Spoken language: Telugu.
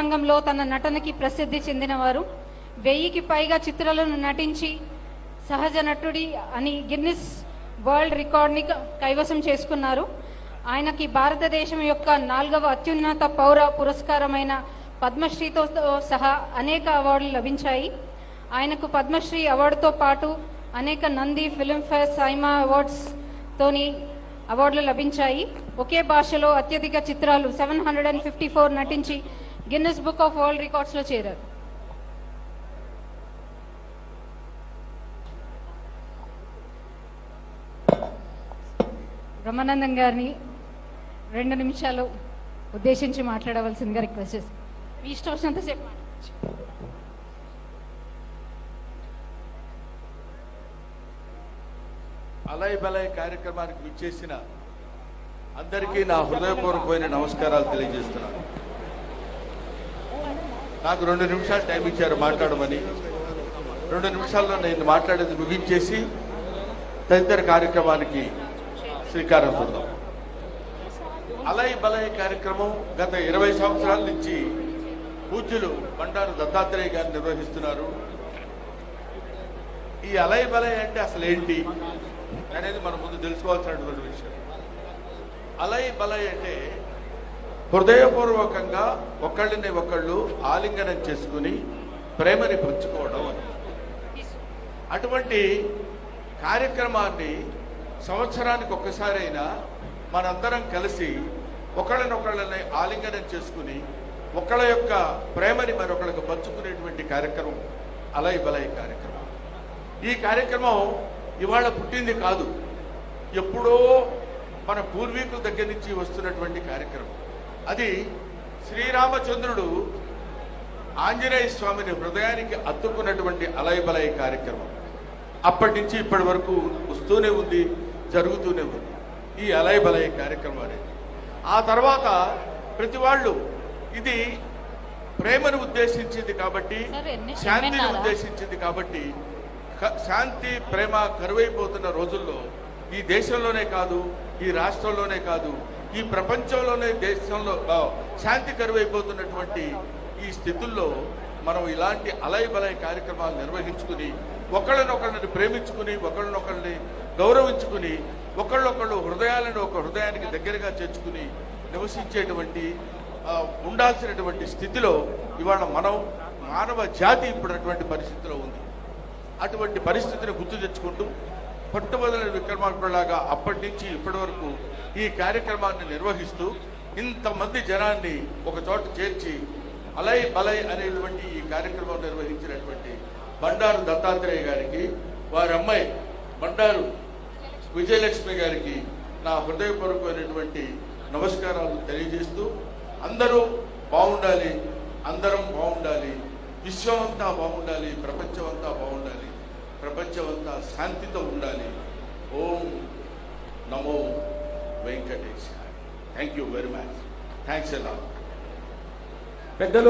రంగంలో తన నటనకి ప్రసిద్ధి చెందినవారు. వెయ్యికి పైగా చిత్రాలను నటించి సహజ నటుడి అని గిన్నిస్ వరల్డ్ రికార్డ్ని కైవసం చేసుకున్నారు. ఆయనకి భారతదేశం యొక్క నాలుగవ అత్యున్నత పౌర పురస్కారమైన పద్మశ్రీతో సహా అనేక అవార్డులు లభించాయి. ఆయనకు పద్మశ్రీ అవార్డుతో పాటు అనేక నంది ఫిల్మ్ఫేర్ సైమా అవార్డ్స్ తోని అవార్డులు లభించాయి. ఒకే భాషలో అత్యధిక చిత్రాలు seven hundred and fifty four నటించి గిన్నెస్ బుక్ ఆఫ్ వరల్డ్ రికార్డ్స్లో చేరారు. బ్రహ్మానందం గారిని రెండు నిమిషాలు ఉద్దేశించి మాట్లాడవలసిందిగా రిక్వెస్ట్ చేస్తాను మీ ఇష్టం వచ్చినంతసేపు మాట్లాడచ్చు అలయ్ బలయ్ కార్యక్రమానికి విచ్చేసిన అందరికీ నా హృదయపూర్వకమైన నమస్కారాలు తెలియజేస్తున్నాను. నాకు రెండు నిమిషాలు టైం ఇచ్చారు మాట్లాడమని. రెండు నిమిషాల్లో నేను మాట్లాడేది ముగించేసి తదితర కార్యక్రమానికి శ్రీకారం చుడదాం అలయ బలయ కార్యక్రమం గత ఇరవై సంవత్సరాల నుంచి పూజ్యులు బండారు దత్తాత్రేయ గారు నిర్వహిస్తున్నారు. ఈ అలయ బలయ అంటే అసలు ఏంటి అనేది మనం ముందు తెలుసుకోవాల్సినటువంటి విషయం. అలయ బలయ అంటే హృదయపూర్వకంగా ఒకళ్ళని ఒకళ్ళు ఆలింగనం చేసుకుని ప్రేమని పంచుకోవడం అటువంటి కార్యక్రమాన్ని సంవత్సరానికి ఒక్కసారైనా మనందరం కలిసి ఒకళ్ళనొకళ్ళని ఆలింగనం చేసుకుని ఒకళ్ళ యొక్క ప్రేమని మరొకళ్ళకు పంచుకునేటువంటి కార్యక్రమం అలై బలయ్ కార్యక్రమం. ఈ కార్యక్రమం ఇవాళ పుట్టింది కాదు. ఎప్పుడో మన పూర్వీకుల దగ్గర నుంచి వస్తున్నటువంటి కార్యక్రమం. అది శ్రీరామచంద్రుడు ఆంజనేయ స్వామిని హృదయానికి అత్తుకున్నటువంటి అలయబలయ కార్యక్రమం. అప్పటి నుంచి ఇప్పటి వరకు వస్తూనే ఉంది జరుగుతూనే ఉంది. ఈ అలయబలయ కార్యక్రమం అనేది. ఆ తర్వాత ప్రతి వాళ్ళు ఇది ప్రేమను ఉద్దేశించింది కాబట్టి శాంతిని? ఉద్దేశించింది కాబట్టి శాంతి ప్రేమ కరువైపోతున్న రోజుల్లో ఈ దేశంలోనే కాదు ఈ రాష్ట్రంలోనే కాదు ఈ ప్రపంచంలోనే దేశంలో శాంతి కరువైపోతున్నటువంటి ఈ స్థితుల్లో మనం ఇలాంటి అలయబలయ కార్యక్రమాలు నిర్వహించుకుని ఒకళ్ళనొకళ్ళని ప్రేమించుకుని ఒకళ్ళనొకళ్ళని గౌరవించుకుని ఒకళ్ళొకళ్ళు హృదయాలను ఒక హృదయానికి దగ్గరగా చేర్చుకుని నివసించేటువంటి ఉండాల్సినటువంటి స్థితిలో ఇవాళ మనం మానవ జాతి ఇప్పుడున్నటువంటి పరిస్థితిలో ఉంది. అటువంటి పరిస్థితిని గుర్తు తెచ్చుకుంటూ పట్టుబదల విక్రమార్కులాగా అప్పటి నుంచి ఇప్పటి వరకు ఈ కార్యక్రమాన్ని నిర్వహిస్తూ ఇంతమంది జనాన్ని ఒక చోట చేర్చి అలై బలై అనేటువంటి ఈ కార్యక్రమం నిర్వహించినటువంటి బండారు దత్తాత్రేయ గారికి వారి అమ్మాయి బండారు విజయలక్ష్మి గారికి నా హృదయపూర్వకమైనటువంటి నమస్కారాలు తెలియజేస్తూ అందరూ బాగుండాలి అందరం బాగుండాలి విశ్వమంతా బాగుండాలి ప్రపంచమంతా బాగుండాలి. ప్రపంచమంతా శాంతితో ఉండాలి. ఓం నమో Venkatesh thank you very much thanks ఎలా పెద్దలు